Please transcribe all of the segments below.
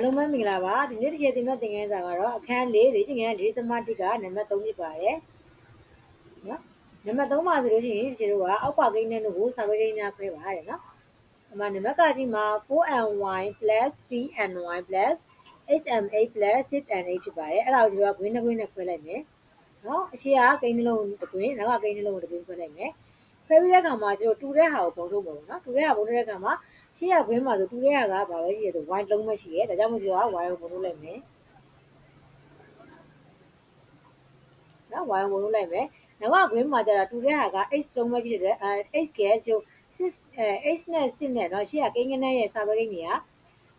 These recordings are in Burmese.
အားလုံးပဲမင်္ဂလာပါဒီနေ့တစ်ချက်သင်မဲ့သင်ခန်းစာကတော့အခန်း၄လေ့ကျင့်ခန်း၄သမတိကနံပါတ်3ဖြစ်ပါတယ်နော်နံပါတ်3မှာဆိုလို့ရှိရင်ဒီတို့ကအောက်ပါကိန်းနဲ့တို့ကိုစာခွဲကိန်းများခွဲပါတယ်နော်အမှနံပါတ်ကကြီးမှာ 4ny 3ny 8m8 6n8 ဖြစ်ပါတယ်အဲ့ဒါကိုကျွန်တော်က green နဲ့ green နဲ့ခွဲလိုက်မယ်နော်အရှိကကိန်းနှလုံးတစ်ကွင်းနောက်ကကိန်းနှလုံးတစ်ကွင်းခွဲလိုက်မယ်ခွဲပြီးတဲ့အခါမှာကျွန်တော်တူတဲ့ဟာကိုပုံထုတ်ပါဘူးနော်တူတဲ့ဟာပုံထုတ်တဲ့အခါမှာ ရှေ့ရကွင်းမှာဆိုသူရဲ့ကဘာပဲရှိရဆိုဝိုင်းလုံးပဲရှိရဒါကြောင့်မဆိုတော့ဝိုင်းကိုဝင်လို့လိုက်မယ်နော်ဝိုင်းကိုဝင်လို့လိုက်မယ်နောက်ကကွင်းမှာကျတော့သူရဲ့က H လုံးပဲရှိတယ်အဲ H ကကျိုး H နဲ့ S နဲ့နော်ရှေ့ရကိန်းကနဲ့ရဲ့စာပွဲကိန်းကြီးက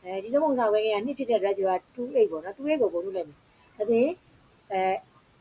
အဲဒီသုံးပုံစာပွဲကိန်းကနှစ်ဖြစ်တဲ့အတွက်ကျတော့28ပေါ့နော်28ကိုဝင်လို့လိုက်မယ်ဒါဆိုရင်အဲ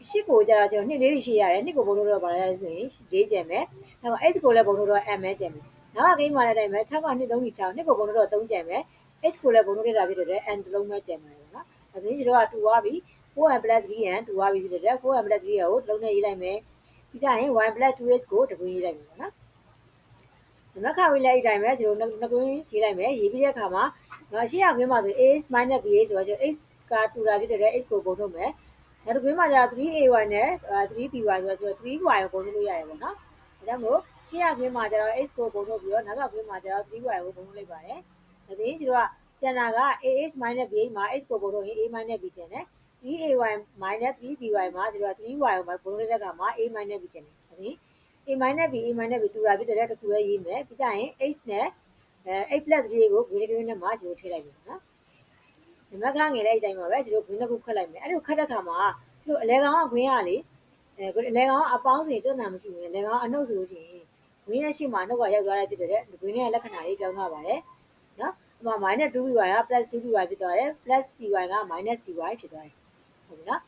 ရှစ်ကိုကြတော့ကျွန်တော်နှစ်လေးတွေရှိရတယ်နှစ်ကိုဘုံလို့တော့ပါလာရဆိုရင်ဒေးကျင်မယ်နောက် S ကိုလည်းဘုံလို့တော့ M ပဲကျင်မယ် နောက်ကဂိမ်းမှာလည်းတိုင်းပဲ6က2 3 6နှစ်ကိုပုံတော့3ကျန်မယ် h ကိုလည်းပုံလို့ရတာဖြစ်တဲ့ n တလုံးပဲကျန်မှာပေါ့နော်။ဒါဆိုရင်ဒီတော့က2သွားပြီ 4n 3n 2သွားပြီဖြစ်တဲ့ 4n 3ကိုတလုံးနဲ့ရေးလိုက်မယ်။ပြီးကြရင်1 2h ကိုတကွင်းရေးလိုက်မယ်ပေါ့နော်။ဒီမှာခါဝေးလိုက်အတိုင်းပဲကျွန်တော်နှစ်ကွင်းရေးလိုက်မယ်။ရေးပြီးတဲ့အခါမှာတော့ရှေ့ရကွင်းမှာဆို ah minus ba ဆိုတော့ကျွန်တော် h ကတူတာဖြစ်တဲ့ h ကိုပုံထုတ်မယ်။နောက်တစ်ကွင်းမှာကျတော့ 3ay နဲ့ 3by ဆိုတော့ကျွန်တော် 3y ကိုပုံထုတ်လို့ရတယ်ပေါ့နော်။ ဒါကြောင့်မို့ရှေ့ရခွင်းမှာကျတော့ x ကိုပုံထုတ်ပြီးတော့နောက်ကခွင်းမှာကျတော့ 3y ကိုပုံထုတ်လိုက်ပါတယ်။ဒါပြင်ကျတော့ကျန်တာက ah b မှာ x ကိုပုံထုတ်ရင် a b ကျန်တယ်။ 3ay 3by မှာကျတော့ 3y ကိုပုံထုတ်တဲ့အခါမှာ a b ကျန်တယ်။ဒါပြင် a b a b တူတာဖြစ်တဲ့တခုပဲရေးမယ်။ပြီးကြရင် x နဲ့အဲ8 plus 3ကို grade နဲ့မှာကျတော့ထည့်လိုက်ပြီနော်။နံပါတ်ကငယ်လိုက်အတိုင်းပါပဲကျတော့ grade တစ်ခုခတ်လိုက်မယ်။အဲ့လိုခတ်တဲ့အခါမှာကျတော့အလဲကောင်က grade ကလေ အဲလေကောင်အပေါင်းစီပြဿနာမရှိဘူးလေကောင်အနှုတ်ဆိုလို့ရှိရင်ဝင်းရဲ့ရှိမှာနှုတ်ကရောက်သွားတဲ့ဖြစ်တဲ့ဝင်းရဲ့လက္ခဏာလေးပြောင်းသွားပါတယ်နော်အမှ -2by က +2by ဖြစ်သွားတယ် +cy က -cy ဖြစ်သွားတယ်ဟုတ်ပြီနော်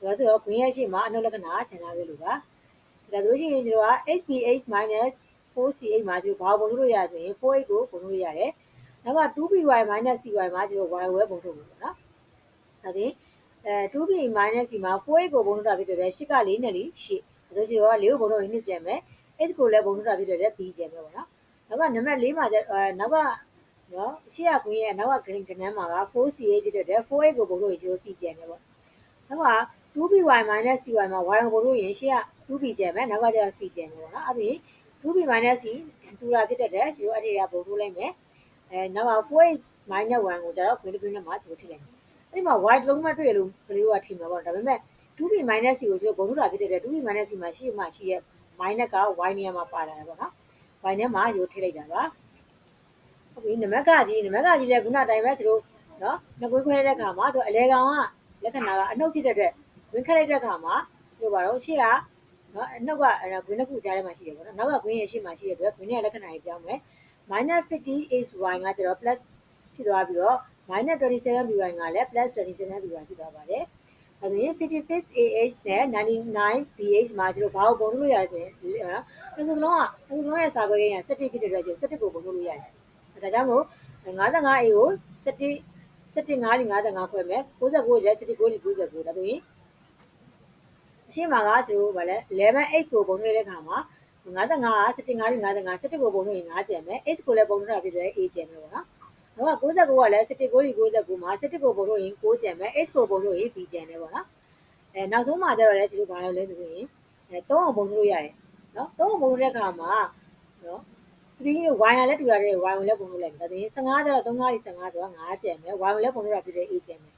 ဒါဆိုတော့ဝင်းရဲ့ရှိမှာအနှုတ်လက္ခဏာခြံထားခဲ့လို့ပါဒါဆိုလို့ရှိရင်ကျွန်တော်က hph -4ch မှာကျွန်တော်ဘာပုံလို့ရဆိုရင် 4h ကိုပုံလို့ရတယ်နောက်က 2by -cy မှာကျွန်တော် y ဝဲပုံထုတ်လို့ပေါ့နော်ဒါပြင် အဲ 2b minus c မှာ 4a ကိုဘုံထုတ်တာဖြစ်တဲ့8က4နဲ့4 8ဒါဆိုကျတော့4ကိုဘုံထုတ်ရင်2ကျန်မယ် h ကိုလည်းဘုံထုတ်တာဖြစ်တဲ့ b ကျန်မယ်ပေါ့နော်နောက်ကနံပါတ်4မှာကျအဲနောက်ကနော်ရှေ့ရကွင်းရဲ့နောက်က green ကနန်းမှာက 4ca ဖြစ်တဲ့ 4a ကိုဘုံထုတ်ရင်ကျတော့ c ကျန်မယ်ပေါ့နောက်က 2by minus cy မှာ y ကိုဘုံထုတ်ရင်ရှေ့က 2b ကျန်မယ်နောက်ကကျတော့ c ကျန်မယ်ပေါ့နော်အဲ့ဒီ 2b minus c တူတာဖြစ်တဲ့ကျတော့အဲ့ဒီကဘုံထုတ်လိုက်မယ်အဲနောက်က 4a minus 1ကိုကျတော့ green green နဲ့မှာကျတော့ထည့်လိုက်မယ် အဲ့ဒီမှာ white လုံးမတွေ့လို့ကလေးကထင်မှာပေါ့ဒါပေမဲ့ 2b minus c ကိုကျွန်တော်ဘုံထုတ်တာဖြစ်တဲ့ 2b minus c မှာရှိမှရှိတဲ့ minus က y နေရာမှာပါလာတယ်ပေါ့နော် y နဲ့မှာရိုးထည့်လိုက်တာပါဟုတ်ပြီနမကကြီးနမကကြီးလည်းခုနတိုင်းပဲသူတို့နော်နှစ်ကွင်းခွဲတဲ့အခါမှာသူအလဲကောင်ကလက္ခဏာကအနှုတ်ဖြစ်တဲ့အတွက်ဝင်ခက်လိုက်တဲ့အခါမှာပြောပါတော့ရှေ့ကနော်အနှုတ်ကဂွင်းတစ်ခုကြားထဲမှာရှိတယ်ပေါ့နော်နောက်ကဂွင်းရဲ့ရှေ့မှာရှိတဲ့အတွက်ဂွင်းရဲ့လက္ခဏာကြီးပြောင်းမယ် -50 is y ကကျတော့ plus ဖြစ်သွားပြီးတော့ minus 27 by ကလည်း plus 27 by ဖြစ်သွားပါတယ်။အဲဒါရင်55 AH နဲ့99 BH မှာကျတော့ဘာကိုပုံလို့ရလဲဆိုရင်နော်ဒီကုလုံးကဒီကုလုံးရဲ့စာခွဲရင်းက17ဖြစ်တဲ့အတွက်ကျ17ကိုပုံလို့ရတယ်။ဒါကြောင့်မို့ 55A ကို17 17 5 55ခွဲမယ်69ရဲ့17 9 99ဒါဆိုရင်အရှင်းမှာကကျတော့ဗာလဲ11 8ကိုပုံလို့ရတဲ့ခါမှာ55က17 5 55 17ကိုပုံလို့ရင်5ကျန်မယ် h ကိုလည်းပုံလို့ရဖြစ်တဲ့ a ကျန်မယ်ပေါ့နော်။ နောက်က69ကလည်း17ကို69မှာ17ကိုပုံလို့ရင်6ကျန်မယ် h ကိုပုံလို့ရင် b ကျန်တယ်ပေါ့နော်အဲနောက်ဆုံးမှာကျတော့လည်းဒီလိုဘာလို့လဲဆိုရင်အဲ3အောင်ပုံလို့ရတယ်နော်3အောင်ပုံလို့တဲ့အခါမှာနော်3 y ကလည်းတူရတယ် y ကိုလည်းပုံလို့လိုက်တယ်ဒါဆိုရင်15ကျတော့3 5 15ဆိုတော့5ကျန်မယ် y ကိုလည်းပုံလို့ရဖြစ်တဲ့ a ကျန်မယ်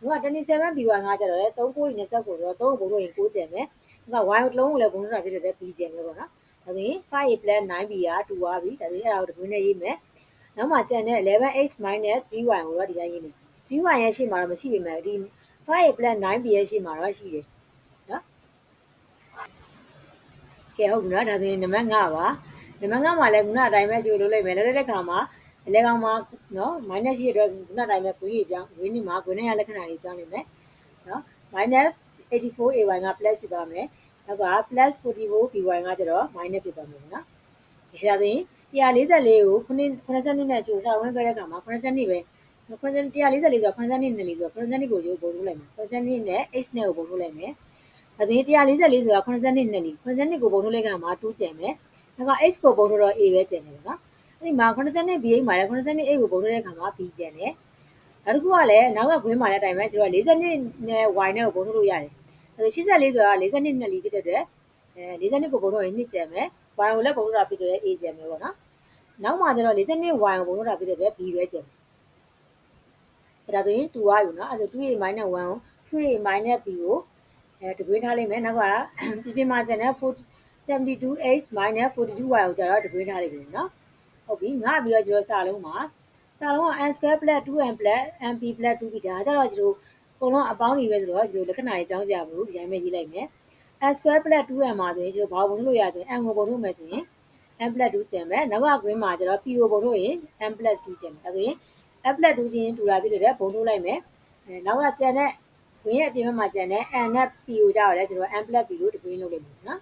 ဒီက27 by 5ကျတော့လေ3 9 20ကိုဆိုတော့3ကိုပုံလို့ရင်6ကျန်မယ်ဒီက y ကိုတစ်လုံးကိုလည်းပုံလို့ရဖြစ်တဲ့ b ကျန်မယ်ပေါ့နော်ဒါဆိုရင် 5a 9b က2သွားပြီဒါဆိုရင်အဲ့ဒါကိုတစ်ခုနဲ့ရေးမယ် နောက်မှကျန်တဲ့ 11h 3y ကိုတော့ဒီတိုင်းရေးမယ် 3y ရဲ့ရှေ့မှာတော့မရှိပေမဲ့ဒီ5 9b ရဲ့ရှေ့မှာတော့ရှိတယ်နော်ကဲဟုတ်ပြီနော်ဒါဆိုရင်နံပါတ်5ပါနံပါတ်5မှာလည်းခုနအတိုင်းပဲချိုးလုပ်လိုက်မယ်လည်းတဲ့ခါမှာအလဲကောင်မှာနော် minus ရှိတဲ့အတွက်ခုနအတိုင်းပဲခွေးကြီးပြောင်းခွေးနေမှာခွေးနဲ့ရလက္ခဏာတွေပြောင်းနေမယ်နော် minus 84ay က plus ဖြစ်သွားမယ်နောက်က plus 44by ကကျတော့ minus ဖြစ်သွားမယ်နော်ဒါဆိုရင် 144ကိုခုနှစ်82နဲ့ချိုးစာဝင်ခဲ့တဲ့အခါမှာ82ပဲ144ဆိုတော့82နဲ့လေးဆိုတော့82ကိုရိုးပုံလို့လိုက်မယ်82နဲ့ x နဲ့ကိုပုံလို့လိုက်မယ်အပြင်144ဆိုတော့82နဲ့လေး82ကိုပုံလို့လိုက်ခါမှာ2ကျန်မယ်နောက်က x ကိုပုံလို့တော့ a ပဲကျန်တယ်ပေါ့နော်အဲ့ဒီမှာ82 b မှာလည်း82 a ကိုပုံလို့တဲ့အခါမှာ b ကျန်တယ်နောက်တစ်ခုကလည်းနောက်ကခွင်းမှာလည်းအတိုင်းပဲကျွန်တော်42နဲ့ y နဲ့ကိုပုံထုတ်လို့ရတယ်အဲ84ဆိုတာ42နှစ်လီဖြစ်တဲ့အတွက်အဲ42ကိုပုံထုတ်ရင်2ကျန်မယ် y ကိုလည်းပုံထုတ်တာဖြစ်တဲ့အတွက် a ကျန်မယ်ပေါ့နော် နောက်မှကျတော့42 y ကိုပုံထုတ်တာဖြစ်တဲ့အတွက် b ပဲကျန်မယ်အဲဒါဆိုရင်2ရယူနော်အဲဒါ 2a 1ကို 2a b ကိုအဲတကွင်းထားလိုက်မယ်နောက်ကပြပြမှာကျန်တဲ့ 72x 42y ကိုကျတော့တကွင်းထားလိုက်ပြီနော်ဟုတ်ပြီငါပြီးတော့ကျွန်တော်စာလုံးမှာစာလုံးက n square plus 2n plus np plus 2p ဒါကြတော့ကျွန်တော်အကုန်လုံးအပေါင်းတွေပဲဆိုတော့ကျွန်တော်လက္ခဏာတွေပြောင်းကြမလို့ဒီတိုင်းပဲရေးလိုက်မယ် n square plus 2n မှာဆိုရင်ကျွန်တော်ဘာပုံထုတ်လို့ရဆိုရင် n ကိုပုံထုတ်မယ်ဆိုရင် n plus 2ကျန်မယ်နောက်က green မှာကျတော့ p ကိုပုံထုတ်ရင် n plus 2ကျန်မယ်ဒါဆိုရင် n plus 2ချင်းတူတာဖြစ်တဲ့ပုံထုတ်လိုက်မယ်အဲနောက်ကကျန်တဲ့ green ရဲ့အပြင်ဘက်မှာကျန်တဲ့ n နဲ့ p ကိုကြောက်ရတယ်ကျွန်တော် n plus p ကိုတကွင်းလုပ်လိုက်မယ်နော်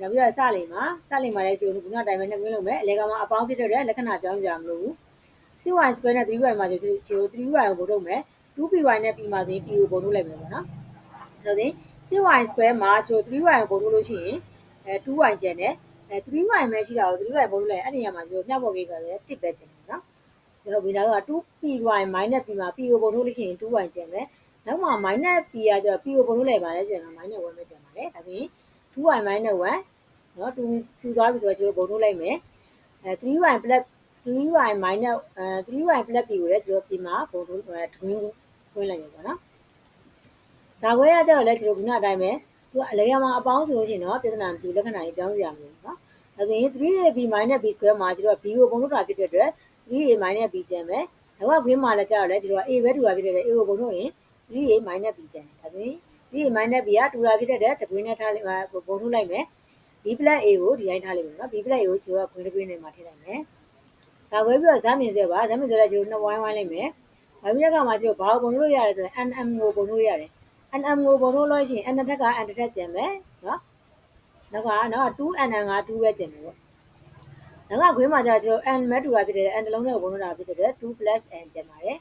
နောက်ပြီးတော့စလိမ်မှာစလိမ်မှာလည်းကျွန်တော်ခုနတိုင်းပဲနှစ်ကွင်းလုပ်မယ်အလဲကမှာအပေါင်းဖြစ်တဲ့လက္ခဏာပြောင်းကြမလို့ c1 square နဲ့ 3y မှာကျွန်တော် 3y ကိုပုံထုတ်မယ် 2py နဲ့ p မှာဆိုရင် p ကိုပုံထုတ်လိုက်မယ်ပေါ့နော်အဲ့တော့ 6y square မှာကျွန်တော် 3y ကိုပုံထုတ်လို့ရှိရင်အဲ 2y ကျန်တယ် အဲ3 wire ပဲရှိတာကို3 wire ဘုံလဲအဲ့ဒီနေရာမှာဆိုမြောက်ပေါ်ပေးပါလေတစ်ပဲကျင်တယ်နော်ဒါဆိုဗီနာက 2py minus p မှာ p ကိုဘုံထုတ်လို့ရှိရင် 2y ကျင်မယ်နောက်မှာ minus p ကကျတော့ p ကိုဘုံထုတ်လိုက်ပါလေကျင်မှာ minus 1ပဲကျင်ပါလေဒါဆိုရင် 2y minus 1နော်2 2သွားပြီဆိုတော့ကျတော့ဘုံထုတ်လိုက်မယ်အဲ 3y plus 3y minus အဲ 3y plus p ကိုလည်းကျတော့ p မှာဘုံထုတ်တွင်းဝင်လိုက်မယ်ပေါ့နော်ဒါခွဲရတဲ့တော့လည်းကျတော့ခုနအတိုင်းပဲသူကအလဲရမှာအပေါင်းဆိုလို့ရှိရင်တော့ပြဿနာမရှိလက္ခဏာကြီးပြောင်းစရာမလိုဘူးနော် ဒါဆိုရင် 3ab minus b square မှာကျွန်တော် b ကိုပုံထုတ်တာဖြစ်တဲ့အတွက် 3a minus b ကျန်မယ်နောက်က green မှာလည်းကြာတော့လဲကျွန်တော် a ပဲတူတာဖြစ်တဲ့အတွက် a ကိုပုံထုတ်ရင် 3a minus b ကျန်တယ်ဒါဆိုရင် 3a minus b ကတူတာဖြစ်တဲ့အတွက်တကွင်းနဲ့ထားလိုက်ပုံထုတ်လိုက်မယ် b plus a ကိုဒီတိုင်းထားလိုက်မယ်နော် b plus a ကိုကျွန်တော်က green တကွင်းနဲ့မှာထည့်လိုက်မယ်စာခွဲပြီးတော့ဇာမြင်စေပါဇာမြင်စေတဲ့ကျွန်တော်နှစ်ဝိုင်းဝိုင်းလိုက်မယ်ဘာပြီးတဲ့ကမှာကျွန်တော်ဘာကိုပုံထုတ်လို့ရလဲဆိုရင် nm ကိုပုံထုတ်လို့ရတယ် nm ကိုပုံထုတ်လို့ရှိရင် n တစ်ထက်က n တစ်ထက်ကျန်မယ်နော် နောက်ကနောက်က 2nm က2ပဲကျန်မယ်ပေါ့နောက်ကခွေးမှာကျတော့ကျွန်တော် n မဲ့တူတာဖြစ်တဲ့ n တစ်လုံးနဲ့ပုံထုတ်တာဖြစ်တဲ့2 n ကျန်ပါတယ်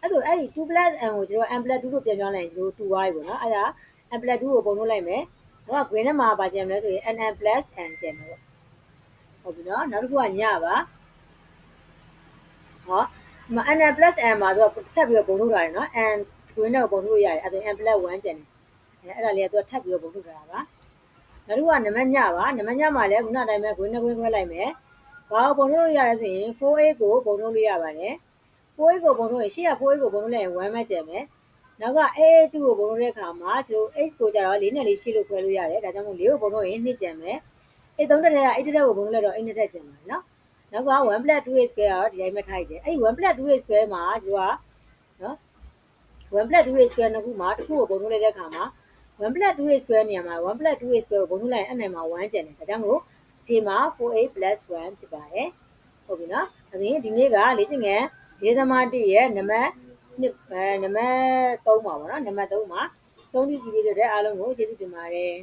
အဲ့ဒါအဲ့ဒီ2 n ကိုကျွန်တော် n 2လို့ပြန်ပြောင်းလိုက်ရင်ကျွန်တော်2 y ပေါ့နော်အဲ့ဒါ n 2ကိုပုံထုတ်လိုက်မယ်နောက်က green ထဲမှာပါကျန်မလဲဆိုရင် nn n ကျန်မယ်ပေါ့ဟုတ်ပြီနော်နောက်တစ်ခုကညပါဟောဒီမှာ n n n မှာသူကဆက်ပြီးတော့ပုံထုတ်တာရယ်နော် n green နဲ့ပုံထုတ်လို့ရတယ်အဲ့ဒါ n 1ကျန်တယ်အဲ့အဲ့ဒါလေးကသူကထပ်ပြီးတော့ပုံထုတ်တာပါ နောက်တစ်ခုကနံပါတ်ညပါနံပါတ်ညမှာလည်းခုနအတိုင်းပဲ green နဲ့ green ခွဲလိုက်မယ်ဘာကိုပုံထုတ်လို့ရလဲဆိုရင် 4a ကိုပုံထုတ်လို့ရပါတယ် 4a ကိုပုံထုတ်ရင်ရှေ့က 4a ကိုပုံထုတ်လိုက်ရင်1ပဲကျန်မယ်နောက်က AA2 ကိုပုံထုတ်တဲ့အခါမှာကျွန်တော် x ကိုကြတော့4နဲ့4ရှိလို့ခွဲလို့ရတယ်ဒါကြောင့်မို့4ကိုပုံထုတ်ရင်2ကျန်မယ် a3 တက်တဲ့က a တက်တဲ့ကိုပုံထုတ်လိုက်တော့ a 2တက်ကျန်မှာနော်နောက်က1 2a square ကတော့ဒီတိုင်းပဲထားရတယ်အဲ့ဒီ1 2a square မှာကျွန်တော်ကနော်1 2a square နှစ်ခုမှာတစ်ခုကိုပုံထုတ်လိုက်တဲ့အခါမှာ 1 2a square နေရာမှာ1 2a square ကိုပုံထုတ်လိုက်ရင်အဲ့နိုင်မှာ1ကျန်တယ်ဒါကြောင့်မို့ဒီမှာ 4a 1ဖြစ်ပါတယ်ဟုတ်ပြီနော်ဒါဆိုရင်ဒီနေ့ကလေ့ကျင့်ငယ်ရေးသမား1ရဲ့နံပါတ်နှစ်အဲနံပါတ်3ပါပေါ့နော်နံပါတ်3မှာဆုံးဖြတ်ကြည့်ပေးတဲ့အားလုံးကိုကျေးဇူးတင်ပါတယ်